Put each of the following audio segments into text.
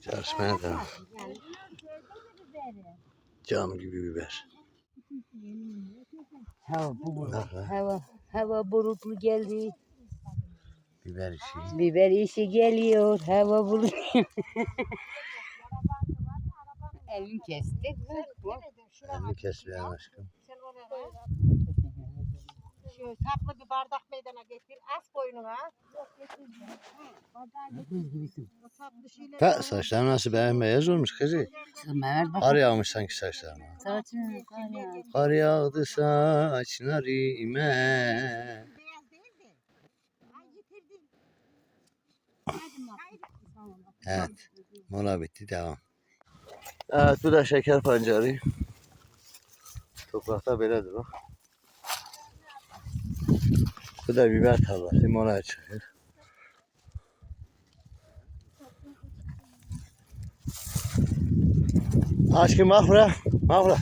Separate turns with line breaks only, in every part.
Çalışmaya devam. Cam gibi biber.
Hava bu hava hava bulutlu geldi.
Biber işi.
Biber işi geliyor. Hava bulutlu. Elini kestik.
Elini kesmeyen aşkım.
Saplı bir bardak meydana getir. Az koynuna. O saplı şeyler.
Ta saçlar nasıl bembeyaz olmuş kızı.
Bak.
Kar yağmış sanki saçlarına.
Saçını kaya.
Kar yağdı saçlarıma.
Beyaz değil de. Ay yitirdin.
Evet. Mola bitti devam. Evet bu da şeker pancarı. Toprakta böyledir bak. Bu da biber tarlası. Molaya çıkıyor. Aşkım bak buraya. Bak buraya.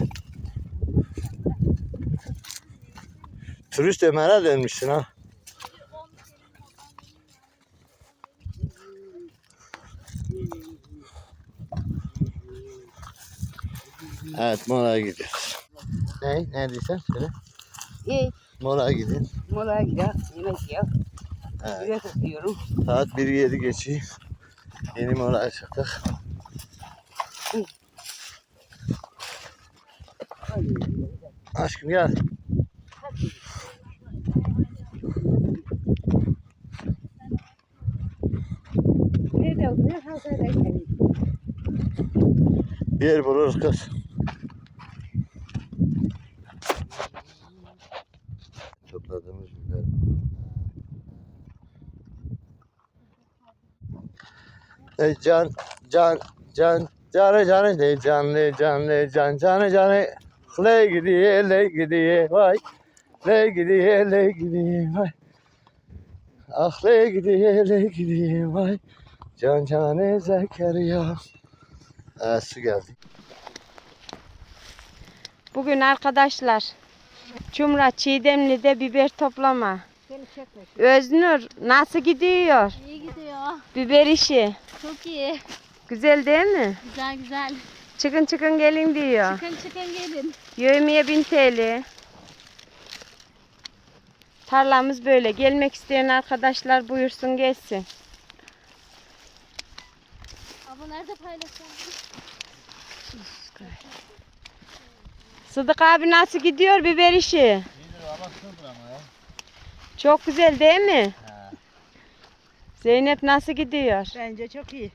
Turist Ömer'e dönmüşsün ha. Evet molaya gidiyoruz. Ne? Neredeyse söyle.
İyi.
Molaya gidin.
Mola gidiyor. Yemek yiyor.
Evet.
Biber tutuyorum.
Saat 1.07 geçiyor. Yeni molaya çıktık. Aşkım gel.
Nerede oturuyor? Gidelim.
Bir yer buluruz kız. Topladığımız biber. E can can can canı canı de canlı canlı can canı canı le gidiyor le gidiyor vay. Le gidiyor le gidiyor vay. Ah le gidiyor le gidiyor vay. Can canı Zekeriya. Evet su geldi.
Bugün arkadaşlar Cumra Çiğdemli'de biber toplama. Öznur nasıl gidiyor?
İyi gidiyor.
Biber işi.
Çok iyi.
Güzel değil mi?
Güzel güzel.
Çıkın çıkın gelin diyor.
Çıkın çıkın gelin.
Yövmeye 1000 TL. Tarlamız böyle. Gelmek isteyen arkadaşlar buyursun gelsin.
Ama nerede paylaşacağım?
Sıdık abi nasıl gidiyor biber işi? Çok güzel değil mi? Zeynep nasıl gidiyor?
Bence çok iyi.